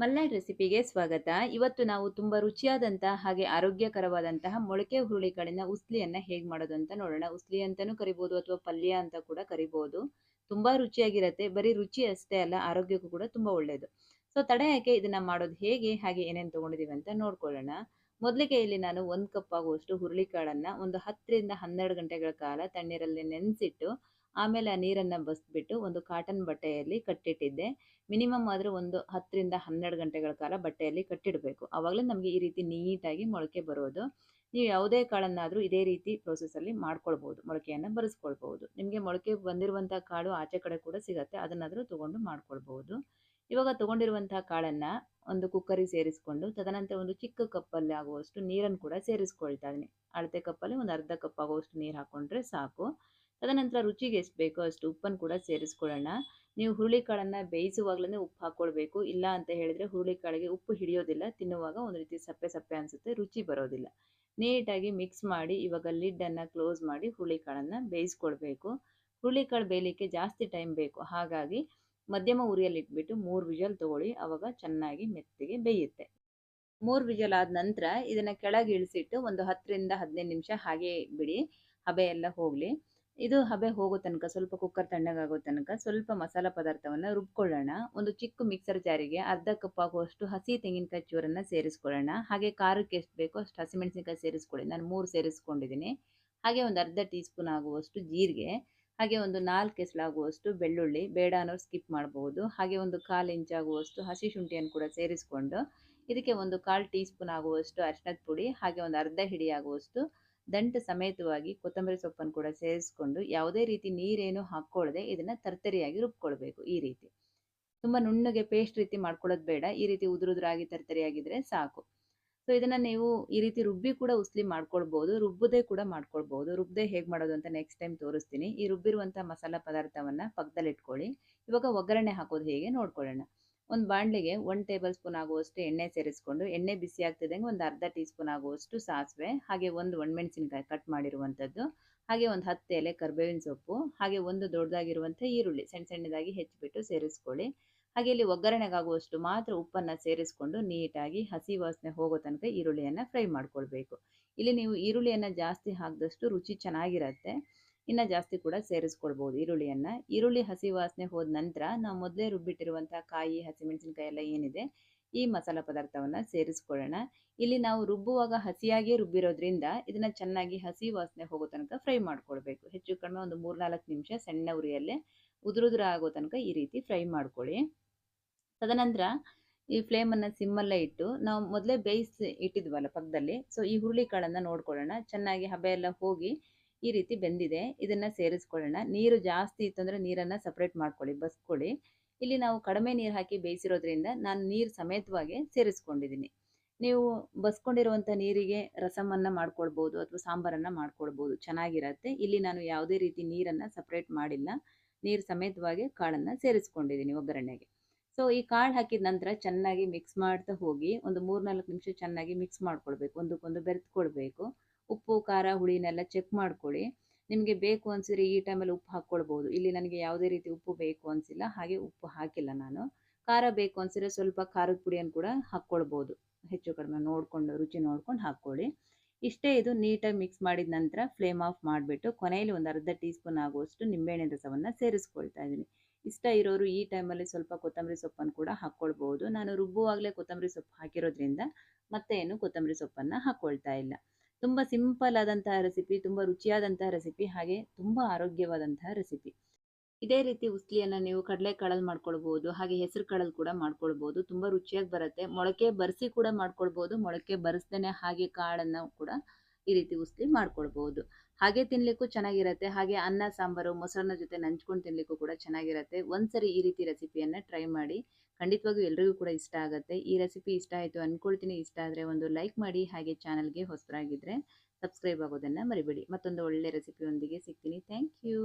ಮಲ್ನಾಡ್ ರೆಸಿಪಿಗೆ ಸ್ವಾಗತ. ಇವತ್ತು ನಾವು ತುಂಬ ರುಚಿಯಾದಂತಹ ಹಾಗೆ ಆರೋಗ್ಯಕರವಾದಂತಹ ಮೊಳಕೆ ಹುರುಳಿಕಾಳಿನ ಉಸ್ಲಿಯನ್ನ ಹೇಗೆ ಮಾಡೋದು ಅಂತ ನೋಡೋಣ. ಉಸ್ಲಿ ಅಂತಾನೂ ಕರಿಬೋದು ಅಥವಾ ಪಲ್ಯ ಅಂತ ಕೂಡ ಕರಿಬೋದು. ತುಂಬಾ ರುಚಿಯಾಗಿರುತ್ತೆ. ಬರೀ ರುಚಿ ಅಷ್ಟೇ ಅಲ್ಲ, ಆರೋಗ್ಯಕ್ಕೂ ಕೂಡ ತುಂಬಾ ಒಳ್ಳೇದು. ಸೊ ತಡೆ ಯಾಕೆ ಇದನ್ನ ಮಾಡೋದು ಹೇಗೆ, ಹಾಗೆ ಏನೇನು ತಗೊಂಡಿದೀವಿ ಅಂತ ನೋಡ್ಕೊಳ್ಳೋಣ. ಮೊದಲಿಗೆ ಇಲ್ಲಿ ನಾನು ಒಂದು ಕಪ್ ಆಗುವಷ್ಟು ಹುರುಳಿಕಾಳನ್ನ ಒಂದು ಹತ್ತರಿಂದ ಹನ್ನೆರಡು ಗಂಟೆಗಳ ಕಾಲ ತಣ್ಣೀರಲ್ಲಿ ನೆನೆಸಿಟ್ಟು ಆಮೇಲೆ ಆ ನೀರನ್ನು ಬಸ್ಬಿಟ್ಟು ಒಂದು ಕಾಟನ್ ಬಟ್ಟೆಯಲ್ಲಿ ಕಟ್ಟಿಟ್ಟಿದ್ದೆ. ಮಿನಿಮಮ್ ಆದರೂ ಒಂದು ಹತ್ತರಿಂದ ಹನ್ನೆರಡು ಗಂಟೆಗಳ ಕಾಲ ಬಟ್ಟೆಯಲ್ಲಿ ಕಟ್ಟಿಡಬೇಕು. ಆವಾಗಲೇ ನಮಗೆ ಈ ರೀತಿ ನೀಟಾಗಿ ಮೊಳಕೆ ಬರೋದು. ನೀವು ಯಾವುದೇ ಕಾಳನ್ನಾದರೂ ಇದೇ ರೀತಿ ಪ್ರೋಸೆಸ್ಸಲ್ಲಿ ಮಾಡ್ಕೊಳ್ಬೋದು. ಮೊಳಕೆಯನ್ನು ಬರೆಸ್ಕೊಳ್ಬೋದು. ನಿಮಗೆ ಮೊಳಕೆ ಬಂದಿರುವಂಥ ಕಾಳು ಆಚೆ ಕಡೆ ಕೂಡ ಸಿಗುತ್ತೆ. ಅದನ್ನಾದರೂ ತೊಗೊಂಡು ಮಾಡ್ಕೊಳ್ಬೋದು. ಇವಾಗ ತೊಗೊಂಡಿರುವಂಥ ಕಾಳನ್ನು ಒಂದು ಕುಕ್ಕರಿಗೆ ಸೇರಿಸ್ಕೊಂಡು ತದನಂತರ ಒಂದು ಚಿಕ್ಕ ಕಪ್ಪಲ್ಲಿ ಆಗುವಷ್ಟು ನೀರನ್ನು ಕೂಡ ಸೇರಿಸ್ಕೊಳ್ತಾ ಇದ್ದೀನಿ. ಅಳತೆ ಕಪ್ಪಲ್ಲಿ ಒಂದು ಅರ್ಧ ಕಪ್ ಆಗುವಷ್ಟು ನೀರು ಹಾಕ್ಕೊಂಡ್ರೆ ಸಾಕು. ತದನಂತರ ರುಚಿಗೆ ಎಷ್ಟು ಬೇಕೋ ಅಷ್ಟು ಉಪ್ಪನ್ನು ಕೂಡ ಸೇರಿಸ್ಕೊಳ್ಳೋಣ. ನೀವು ಹುರುಳಿಕಾಳನ್ನು ಬೇಯಿಸುವಾಗಲೇ ಉಪ್ಪು ಹಾಕ್ಕೊಳ್ಬೇಕು ಇಲ್ಲ ಅಂತ ಹೇಳಿದರೆ ಹುರುಳಿಕಾಳಿಗೆ ಉಪ್ಪು ಹಿಡಿಯೋದಿಲ್ಲ. ತಿನ್ನುವಾಗ ಒಂದು ರೀತಿ ಸಪ್ಪೆ ಸಪ್ಪೆ ಅನಿಸುತ್ತೆ. ರುಚಿ ಬರೋದಿಲ್ಲ. ನೀಟಾಗಿ ಮಿಕ್ಸ್ ಮಾಡಿ ಇವಾಗ ಲಿಡ್ಡನ್ನು ಕ್ಲೋಸ್ ಮಾಡಿ ಹುರುಳಿಕಾಳನ್ನು ಬೇಯಿಸ್ಕೊಳ್ಬೇಕು ಹುರುಳಿಕಾಳು ಬೇಯಲಿಕ್ಕೆ ಜಾಸ್ತಿ ಟೈಮ್ ಬೇಕು. ಹಾಗಾಗಿ ಮಧ್ಯಮ ಉರಿಯಲ್ಲಿಟ್ಬಿಟ್ಟು ಮೂರು ವಿಜಲ್ ತೊಗೊಳ್ಳಿ. ಆವಾಗ ಚೆನ್ನಾಗಿ ಮೆತ್ತಿಗೆ ಬೇಯುತ್ತೆ. ಮೂರು ವಿಜಲ್ ಆದ ನಂತರ ಇದನ್ನು ಕೆಳಗೆ ಇಳಿಸಿಟ್ಟು ಒಂದು ಹತ್ತರಿಂದ ಹದಿನೈದು ನಿಮಿಷ ಹಾಗೆ ಬಿಡಿ. ಹಬೆ ಎಲ್ಲ ಹೋಗಲಿ. ಇದು ಹಬೆ ಹೋಗೋ ತನಕ, ಸ್ವಲ್ಪ ಕುಕ್ಕರ್ ತಣ್ಣಗಾಗೋ ತನಕ ಸ್ವಲ್ಪ ಮಸಾಲ ಪದಾರ್ಥವನ್ನು ರುಬ್ಕೊಳ್ಳೋಣ. ಒಂದು ಚಿಕ್ಕ ಮಿಕ್ಸರ್ ಜಾರಿಗೆ ಅರ್ಧ ಕಪ್ ಆಗುವಷ್ಟು ಹಸಿ ತೆಂಗಿನಕಾಯಿ ಚೂರನ್ನು ಸೇರಿಸ್ಕೊಳ್ಳೋಣ. ಹಾಗೆ ಖಾರಕ್ಕೆ ಎಷ್ಟು ಬೇಕೋ ಅಷ್ಟು ಹಸಿಮೆಣಸಿನಕಾಯಿ ಸೇರಿಸ್ಕೊಳ್ಳಿ. ನಾನು ಮೂರು ಸೇರಿಸ್ಕೊಂಡಿದ್ದೀನಿ. ಹಾಗೆ ಒಂದು ಅರ್ಧ ಟೀ ಸ್ಪೂನ್ ಆಗುವಷ್ಟು ಜೀರಿಗೆ, ಹಾಗೆ ಒಂದು ನಾಲ್ಕು ಎಸಲಾಗುವಷ್ಟು ಬೆಳ್ಳುಳ್ಳಿ, ಬೇಡ ಅನ್ನೋರು ಸ್ಕಿಪ್ ಮಾಡಬಹುದು ಹಾಗೆ ಒಂದು ಕಾಲು ಇಂಚಾಗುವಷ್ಟು ಹಸಿ ಶುಂಠಿಯನ್ನು ಕೂಡ ಸೇರಿಸ್ಕೊಂಡು, ಇದಕ್ಕೆ ಒಂದು ಕಾಲು ಟೀ ಸ್ಪೂನ್ ಆಗುವಷ್ಟು ಅರಿಶಿನದ ಪುಡಿ, ಹಾಗೆ ಒಂದು ಅರ್ಧ ಹಿಡಿ ಆಗುವಷ್ಟು ದಂಟು ಸಮೇತವಾಗಿ ಕೊತ್ತಂಬರಿ ಸೊಪ್ಪನ್ನು ಕೂಡ ಸೇರಿಸ್ಕೊಂಡು ಯಾವುದೇ ರೀತಿ ನೀರೇನು ಹಾಕ್ಕೊಳ್ಳದೆ ಇದನ್ನು ತರ್ತರಿಯಾಗಿ ರುಬ್ಕೊಳ್ಬೇಕು ಈ ರೀತಿ. ತುಂಬ ನುಣ್ಣಗೆ ಪೇಸ್ಟ್ ರೀತಿ ಮಾಡ್ಕೊಳ್ಳೋದು ಬೇಡ, ಈ ರೀತಿ ಉದುರುದ್ರಾಗಿ ತರ್ತರಿಯಾಗಿದ್ರೆ ಸಾಕು. ಸೊ ಇದನ್ನು ನೀವು ಈ ರೀತಿ ರುಬ್ಬಿ ಕೂಡ ಉಸ್ಲಿ ಮಾಡ್ಕೊಳ್ಬೋದು, ರುಬ್ಬದೇ ಕೂಡ ಮಾಡ್ಕೊಳ್ಬೋದು. ರುಬ್ಬದೆ ಹೇಗೆ ಮಾಡೋದು ಅಂತ ನೆಕ್ಸ್ಟ್ ಟೈಮ್ ತೋರಿಸ್ತೀನಿ. ಈ ರುಬ್ಬಿರುವಂಥ ಮಸಾಲ ಪದಾರ್ಥವನ್ನು ಪಕ್ಕದಲ್ಲಿ ಇಟ್ಕೊಳ್ಳಿ ಇವಾಗ ಒಗ್ಗರಣೆ ಹಾಕೋದು ಹೇಗೆ ನೋಡ್ಕೊಳ್ಳೋಣ. ಒಂದು ಬಾಣಲಿಗೆ ಒಂದು ಟೇಬಲ್ ಸ್ಪೂನ್ ಆಗುವಷ್ಟು ಎಣ್ಣೆ ಸೇರಿಸ್ಕೊಂಡು, ಎಣ್ಣೆ ಬಿಸಿ ಆಗ್ತಿದ್ದಂಗೆ ಒಂದು ಅರ್ಧ ಟೀ ಸ್ಪೂನ್ ಆಗುವಷ್ಟು ಸಾಸಿವೆ, ಹಾಗೆ ಒಂದು ಒಣಮೆಣಸಿನ್ಕಾಯಿ ಕಟ್ ಮಾಡಿರುವಂಥದ್ದು ಹಾಗೆ ಒಂದು ಹತ್ತು ಎಲೆ ಕರ್ಬೇವಿನ ಸೊಪ್ಪು, ಹಾಗೆ ಒಂದು ದೊಡ್ಡದಾಗಿರುವಂಥ ಈರುಳ್ಳಿ ಸಣ್ಣ ಸಣ್ಣದಾಗಿ ಹೆಚ್ಚಿಬಿಟ್ಟು ಸೇರಿಸ್ಕೊಳ್ಳಿ. ಹಾಗೆ ಇಲ್ಲಿ ಒಗ್ಗರಣೆಗಾಗುವಷ್ಟು ಮಾತ್ರ ಉಪ್ಪನ್ನು ಸೇರಿಸ್ಕೊಂಡು ನೀಟಾಗಿ ಹಸಿ ವಾಸನೆ ಹೋಗೋ ತನಕ ಈರುಳ್ಳಿಯನ್ನು ಫ್ರೈ ಮಾಡ್ಕೊಳ್ಬೇಕು. ಇಲ್ಲಿ ನೀವು ಈರುಳ್ಳಿಯನ್ನು ಜಾಸ್ತಿ ಹಾಕಿದಷ್ಟು ರುಚಿ ಚೆನ್ನಾಗಿರುತ್ತೆ. ಇನ್ನು ಜಾಸ್ತಿ ಕೂಡ ಸೇರಿಸ್ಕೊಳ್ಬೋದು ಈರುಳ್ಳಿಯನ್ನು. ಈರುಳ್ಳಿ ಹಸಿ ವಾಸನೆ ಹೋದ ನಂತರ ನಾವು ಮೊದಲೇ ರುಬ್ಬಿಟ್ಟಿರುವಂಥ ಕಾಯಿ ಹಸಿಮೆಣಸಿನಕಾಯಿ ಎಲ್ಲ ಏನಿದೆ, ಈ ಮಸಾಲೆ ಪದಾರ್ಥವನ್ನು ಸೇರಿಸ್ಕೊಳ್ಳೋಣ. ಇಲ್ಲಿ ನಾವು ರುಬ್ಬುವಾಗ ಹಸಿಯಾಗಿಯೇ ರುಬ್ಬಿರೋದ್ರಿಂದ ಇದನ್ನು ಚೆನ್ನಾಗಿ ಹಸಿ ವಾಸನೆ ಹೋಗೋ ತನಕ ಫ್ರೈ ಮಾಡ್ಕೊಳ್ಬೇಕು. ಹೆಚ್ಚು ಕಡಿಮೆ ಒಂದು ಮೂರ್ನಾಲ್ಕು ನಿಮಿಷ ಸಣ್ಣ ಉರಿಯಲ್ಲೇ ಉದುರುದುರ ಆಗೋ ತನಕ ಈ ರೀತಿ ಫ್ರೈ ಮಾಡ್ಕೊಳ್ಳಿ. ತದನಂತರ ಈ ಫ್ಲೇಮನ್ನು ಸಿಮ್ಮಲ್ಲೇ ಇಟ್ಟು ನಾವು ಮೊದಲೇ ಬೇಯಿಸಿ ಇಟ್ಟಿದ್ವಲ್ಲ ಪಕ್ಕದಲ್ಲಿ ಸೊ ಈ ಹುರುಳಿ ಕಾಳನ್ನು ನೋಡ್ಕೊಳ್ಳೋಣ. ಚೆನ್ನಾಗಿ ಹಬೆ ಎಲ್ಲ ಹೋಗಿ ಈ ರೀತಿ ಬೆಂದಿದೆ. ಇದನ್ನು ಸೇರಿಸ್ಕೊಳ್ಳೋಣ. ನೀರು ಜಾಸ್ತಿ ಇತ್ತು ಅಂದರೆ ನೀರನ್ನು ಸಪ್ರೇಟ್ ಮಾಡ್ಕೊಳ್ಳಿ, ಬಸ್ಕೊಳ್ಳಿ. ಇಲ್ಲಿ ನಾವು ಕಡಿಮೆ ನೀರು ಹಾಕಿ ಬೇಯಿಸಿರೋದ್ರಿಂದ ನಾನು ನೀರು ಸಮೇತವಾಗಿ ಸೇರಿಸ್ಕೊಂಡಿದ್ದೀನಿ ನೀವು ಬಸ್ಕೊಂಡಿರುವಂಥ ನೀರಿಗೆ ರಸಮನ್ನು ಮಾಡ್ಕೊಳ್ಬೋದು ಅಥವಾ ಸಾಂಬಾರನ್ನು ಮಾಡ್ಕೊಳ್ಬೋದು, ಚೆನ್ನಾಗಿರತ್ತೆ. ಇಲ್ಲಿ ನಾನು ಯಾವುದೇ ರೀತಿ ನೀರನ್ನು ಸಪ್ರೇಟ್ ಮಾಡಿಲ್ಲ. ನೀರು ಸಮೇತವಾಗಿ ಕಾಳನ್ನು ಸೇರಿಸ್ಕೊಂಡಿದ್ದೀನಿ ಒಗ್ಗರಣೆಗೆ. ಸೊ ಈ ಕಾಳು ಹಾಕಿದ ನಂತರ ಚೆನ್ನಾಗಿ ಮಿಕ್ಸ್ ಮಾಡ್ತಾ ಹೋಗಿ, ಒಂದು ಮೂರ್ನಾಲ್ಕು ನಿಮಿಷ ಚೆನ್ನಾಗಿ ಮಿಕ್ಸ್ ಮಾಡ್ಕೊಳ್ಬೇಕು. ಒಂದಕ್ಕೊಂದು ಬೆರೆತ್ಕೊಳ್ಬೇಕು ಉಪ್ಪು, ಖಾರ ಹುಳಿನೆಲ್ಲ ಚೆಕ್ ಮಾಡ್ಕೊಳ್ಳಿ. ನಿಮಗೆ ಬೇಕು ಅನಿಸಿದ್ರೆ ಈ ಟೈಮಲ್ಲಿ ಉಪ್ಪು ಹಾಕ್ಕೊಳ್ಬೋದು. ಇಲ್ಲಿ ನನಗೆ ಯಾವುದೇ ರೀತಿ ಉಪ್ಪು ಬೇಕು ಅನಿಸಿಲ್ಲ. ಹಾಗೆ ಉಪ್ಪು ಹಾಕಿಲ್ಲ ನಾನು. ಖಾರ ಬೇಕು ಅನಿಸಿದ್ರೆ ಸ್ವಲ್ಪ ಖಾರದ ಪುಡಿಯನ್ನು ಕೂಡ ಹಾಕ್ಕೊಳ್ಬೋದು. ಹೆಚ್ಚು ಕಡಿಮೆ ನೋಡಿಕೊಂಡು, ರುಚಿ ನೋಡ್ಕೊಂಡು ಹಾಕ್ಕೊಳ್ಳಿ. ಇಷ್ಟೇ ಇದು ನೀಟಾಗಿ ಮಿಕ್ಸ್ ಮಾಡಿದ ನಂತರ ಫ್ಲೇಮ್ ಆಫ್ ಮಾಡಿಬಿಟ್ಟು ಕೊನೆಯಲ್ಲಿ ಒಂದು ಅರ್ಧ ಟೀ ಸ್ಪೂನ್ ಆಗುವಷ್ಟು ನಿಂಬೆಹಣ್ಣಿನ ರಸವನ್ನು ಸೇರಿಸ್ಕೊಳ್ತಾ ಇದ್ದೀನಿ. ಇಷ್ಟ ಇರೋರು ಈ ಟೈಮಲ್ಲಿ ಸ್ವಲ್ಪ ಕೊತ್ತಂಬರಿ ಸೊಪ್ಪನ್ನು ಕೂಡ ಹಾಕ್ಕೊಳ್ಬೋದು. ನಾನು ರುಬ್ಬುವಾಗಲೇ ಕೊತ್ತಂಬರಿ ಸೊಪ್ಪು ಹಾಕಿರೋದ್ರಿಂದ ಮತ್ತೆ ಏನು ಕೊತ್ತಂಬರಿ ಸೊಪ್ಪನ್ನು ಹಾಕ್ಕೊಳ್ತಾ ಇಲ್ಲ. ತುಂಬ ಸಿಂಪಲ್ ಆದಂತಹ ರೆಸಿಪಿ, ತುಂಬ ರುಚಿಯಾದಂತಹ ರೆಸಿಪಿ, ಹಾಗೆ ತುಂಬ ಆರೋಗ್ಯವಾದಂತಹ ರೆಸಿಪಿ. ಇದೇ ರೀತಿ ಉಸ್ಲಿಯನ್ನು ನೀವು ಕಡಲೆ ಕಾಳಲ್ಲಿ ಮಾಡ್ಕೊಳ್ಬೋದು, ಹಾಗೆ ಹೆಸರು ಕಾಳಲ್ಲಿ ಕೂಡ ಮಾಡ್ಕೊಳ್ಬೋದು. ತುಂಬ ರುಚಿಯಾಗಿ ಬರುತ್ತೆ. ಮೊಳಕೆ ಬರೆಸಿ ಕೂಡ ಮಾಡ್ಕೊಳ್ಬೋದು. ಮೊಳಕೆ ಬರೆಸ್ದೇ ಹಾಗೆ ಕಾಳನ್ನು ಕೂಡ ಈ ರೀತಿ ಉಸ್ಲಿ ಮಾಡ್ಕೊಳ್ಬೋದು. ಹಾಗೆ ತಿನ್ಲಿಕ್ಕೂ ಚೆನ್ನಾಗಿರುತ್ತೆ. ಹಾಗೆ ಅನ್ನ, ಸಾಂಬಾರು, ಮೊಸರನ್ನ ಜೊತೆ ನಂಚ್ಕೊಂಡು ತಿನ್ಲಿಕ್ಕೂ ಕೂಡ ಚೆನ್ನಾಗಿರುತ್ತೆ. ಒಂದ್ಸರಿ ಈ ರೀತಿ ರೆಸಿಪಿಯನ್ನು ಟ್ರೈ ಮಾಡಿ ಖಂಡಿತವಾಗೂ ಎಲ್ರಿಗೂ ಕೂಡ ಇಷ್ಟ ಆಗುತ್ತೆ. ಈ ರೆಸಿಪಿ ಇಷ್ಟ ಆಯಿತು ಅಂದ್ಕೊಳ್ತೀನಿ ಇಷ್ಟ ಆದರೆ ಒಂದು ಲೈಕ್ ಮಾಡಿ, ಹಾಗೆ ಚಾನಲ್ಗೆ ಹೊಸರಾಗಿದ್ದರೆ ಸಬ್ಸ್ಕ್ರೈಬ್ ಆಗೋದನ್ನು ಮರಿಬೇಡಿ. ಮತ್ತೊಂದು ಒಳ್ಳೆ ರೆಸಿಪಿಯೊಂದಿಗೆ ಸಿಗ್ತೀನಿ. Thank you.